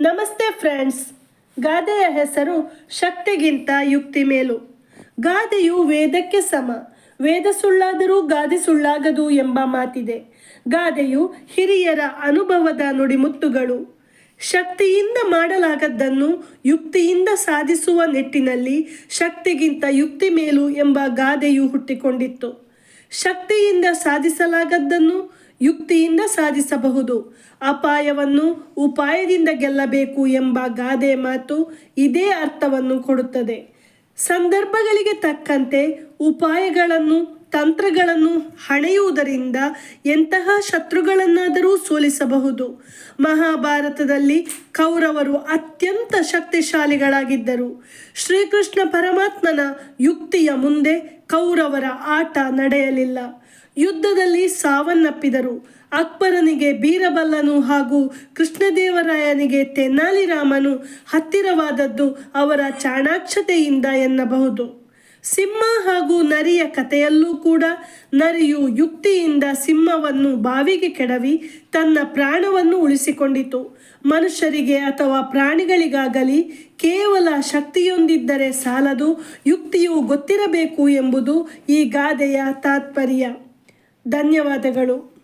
ನಮಸ್ತೆ ಫ್ರೆಂಡ್ಸ್. ಗಾದೆಯ ಹೆಸರು ಶಕ್ತಿಗಿಂತ ಯುಕ್ತಿ ಮೇಲು. ಗಾದೆಯು ವೇದಕ್ಕೆ ಸಮ. ವೇದ ಸುಳ್ಳಾದರೂ ಗಾದೆ ಸುಳ್ಳಾಗದು ಎಂಬ ಮಾತಿದೆ. ಗಾದೆಯು ಹಿರಿಯರ ಅನುಭವದ ನುಡಿಮುತ್ತುಗಳು. ಶಕ್ತಿಯಿಂದ ಮಾಡಲಾಗದ್ದನ್ನು ಯುಕ್ತಿಯಿಂದ ಸಾಧಿಸುವ ನಿಟ್ಟಿನಲ್ಲಿ ಶಕ್ತಿಗಿಂತ ಯುಕ್ತಿ ಮೇಲು ಎಂಬ ಗಾದೆಯು ಹುಟ್ಟಿಕೊಂಡಿತ್ತು. ಶಕ್ತಿಯಿಂದ ಸಾಧಿಸಲಾಗದ್ದನ್ನು ಯುಕ್ತಿಯಿಂದ ಸಾಧಿಸಬಹುದು. ಅಪಾಯವನ್ನು ಉಪಾಯದಿಂದ ಗೆಲ್ಲಬೇಕು ಎಂಬ ಗಾದೆ ಮಾತು ಇದೇ ಅರ್ಥವನ್ನು ಕೊಡುತ್ತದೆ. ಸಂದರ್ಭಗಳಿಗೆ ತಕ್ಕಂತೆ ಉಪಾಯಗಳನ್ನು ತಂತ್ರಗಳನ್ನು ಹಣೆಯುವುದರಿಂದ ಎಂತಹ ಶತ್ರುಗಳನ್ನಾದರೂ ಸೋಲಿಸಬಹುದು. ಮಹಾಭಾರತದಲ್ಲಿ ಕೌರವರು ಅತ್ಯಂತ ಶಕ್ತಿಶಾಲಿಗಳಾಗಿದ್ದರು. ಶ್ರೀಕೃಷ್ಣ ಪರಮಾತ್ಮನ ಯುಕ್ತಿಯ ಮುಂದೆ ಕೌರವರ ಆಟ ನಡೆಯಲಿಲ್ಲ. ಯುದ್ಧದಲ್ಲಿ ಸಾವನ್ನಪ್ಪಿದರು. ಅಕ್ಬರನಿಗೆ ಬೀರಬಲ್ಲನು ಹಾಗೂ ಕೃಷ್ಣದೇವರಾಯನಿಗೆ ತೆನಾಲಿರಾಮನು ಹತ್ತಿರವಾದದ್ದು ಅವರ ಚಾಣಾಕ್ಷತೆಯಿಂದ ಎನ್ನಬಹುದು. ಸಿಂಹ ಹಾಗೂ ನರಿಯ ಕಥೆಯಲ್ಲೂ ಕೂಡ ನರಿಯು ಯುಕ್ತಿಯಿಂದ ಸಿಂಹವನ್ನು ಬಾವಿಗೆ ಕೆಡವಿ ತನ್ನ ಪ್ರಾಣವನ್ನು ಉಳಿಸಿಕೊಂಡಿತು. ಮನುಷ್ಯರಿಗೆ ಅಥವಾ ಪ್ರಾಣಿಗಳಿಗಾಗಲಿ ಕೇವಲ ಶಕ್ತಿಯೊಂದಿದ್ದರೆ ಸಾಲದು, ಯುಕ್ತಿಯು ಗೊತ್ತಿರಬೇಕು ಎಂಬುದು ಈ ಗಾದೆಯ ತಾತ್ಪರ್ಯ. ಧನ್ಯವಾದಗಳು.